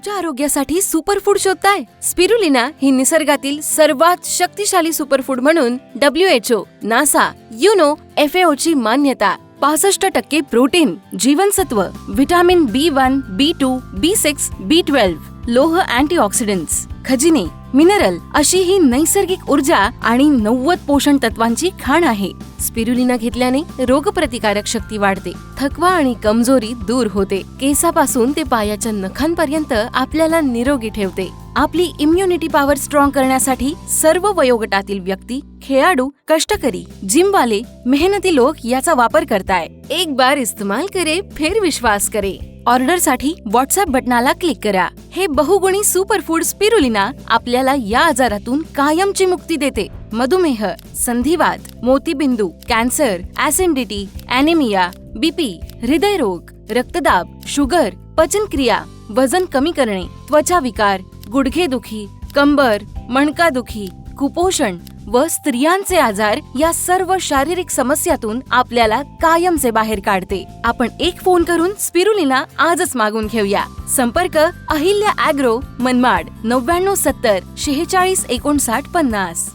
तुमच्या आरोग्यासाठी superfood शोधताय. Spirulina ही निसर्गातील सर्वात शक्तिशाली सुपरफूड म्हणून W H O NASA UNO F ची मान्यता. पासष्ट टक्के प्रोटीन जीवनसत्व vitamin B one B two B six B twelve लोह अँटीऑक्सिडंट्स. खजिने मिनरल अशी ही नैसर्गिक ऊर्जा आणि नव्वद पोषण तत्वांची खाण आहे. स्पिरुलिना घेतल्याने रोगप्रतिकारक शक्ती वाढते थकवा आणि कमजोरी दूर होते. केसापासून ते पायाच्या नखांपर्यंत आपल्याला निरोगी ठेवते. आपली इम्युनिटी पॉवर स्ट्रॉंग करण्यासाठी सर्व वयोगटातील व्यक्ती खेळाडू कष्टकरी जिमवाले मेहनती लोक याचा वापर करताय. एक बार इस्तेमाल करे फिर विश्वास करे. ऑर्डरसाठी व्हॉट्सअप बटनाला क्लिक करा. हे बहुगुणी सुपरफूड स्पिरुलिना आपल्याला या आजारातून कायमची मुक्ती देते. मधुमेह संधिवात मोतीबिंदू कॅन्सर ऍसिडिटी अॅनेमिया बीपी हृदयरोग रक्तदाब शुगर पचनक्रिया वजन कमी करणे त्वचा विकार गुडघेदुखी कंबर मणकादुखी कुपोषण व स्त्रियांचे आजार या सर्व शारीरिक समस्यातून आपल्याला कायमचे बाहेर काढते. आपण एक फोन करून स्पिरुलिना आजच मागून घेऊया. संपर्क अहिल्या अॅग्रो मनमाड नव्याण्णव सत्तर शेहेचाळीस एकोणसाठ पन्नास.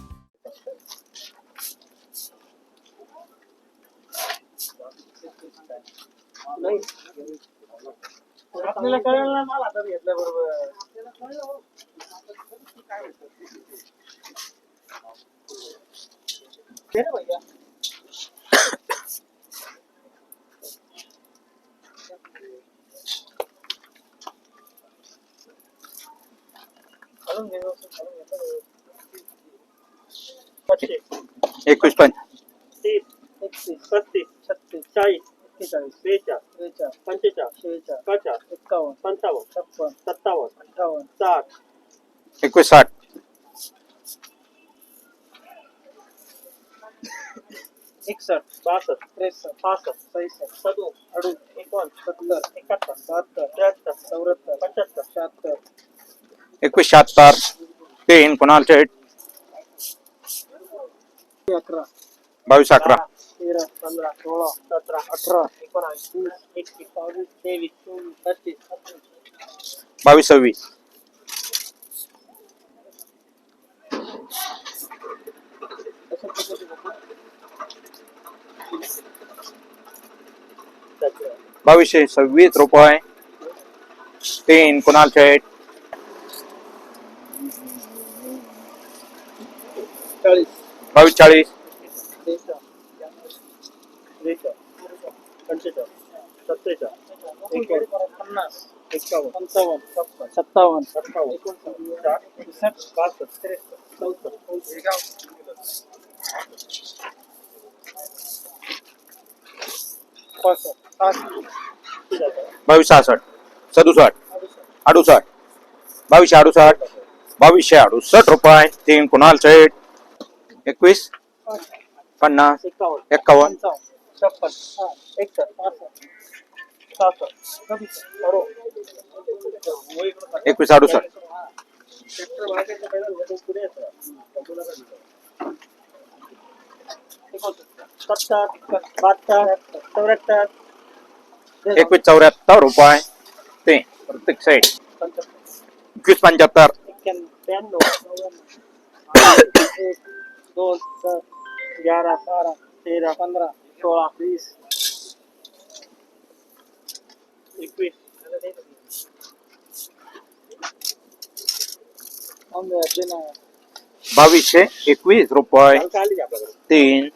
आपल्याला कळलं ना मला आता घेतल्या बरोबर दे रे भैया घालून घे व्यवस्थित, घालून घे. पच्चीस एकवीस पंच तीस एकतीस पस्तीस छत्तीस चाळीस एक्केचाळीस बेचाळीस बेचाळीस पंचेचाळीस शेहेचाळीस पचास एकावन्न पंचावन्न छप्पन सत्तावन्न अठ्ठावन्न साठ एकवीस साठ एकसष्ट बासष्ट त्रेसष्ट पासष्ट सहासष्ट सदो अडू एकोण सत्तर एकाहत्तर बहात्तर त्र्याहत्तर चौऱ्याहत्तर पंच्याहत्तर शहात्तर. एकवीस शहात्तर. तीन कुणाल चेट अकरा. बावीस अकरा. तेरा पंधरा सोळा सतरा अठरा एकोणावीस वीस एकवीस बावीस तेवीस चोवीस पस्तीस बावीस सव्वीस. बावीसशे सव्वीस रुपये तीन कुणाल चेट चाळीस बावीस चाळीस त्रेचाळीस त्रेचाळीस पंचेचाळीस सत्तेचाळीस एकोण पन्नास एकावन्न पंचावन्न छप्पन सत्तावन्न बावीस सहासष्ट बावीसशे सदुसष्ट अडुसष्ट बावीसशे अडुसष्ट बावीसशे अडुसष्ट रुपये तीन कुणाल चेट एकवीस पन्नास एकावन्न एक्कावन्न एकवीस अडुसष्ट सत्तर बहात्तर चौऱ्याहत्तर एकवीस चौऱ्याहत्तर रुपये. तीन प्रत्येक साईड एकवीस पंच्याहत्तर. एक्क्याण्णव ब्याण्णव एक दोन दस ग्यारह बारह तेरह पंधरा सोळा वीस एकवीस बावीसशे एकवीस रुपये. काल आली आपल्याकडे तीन.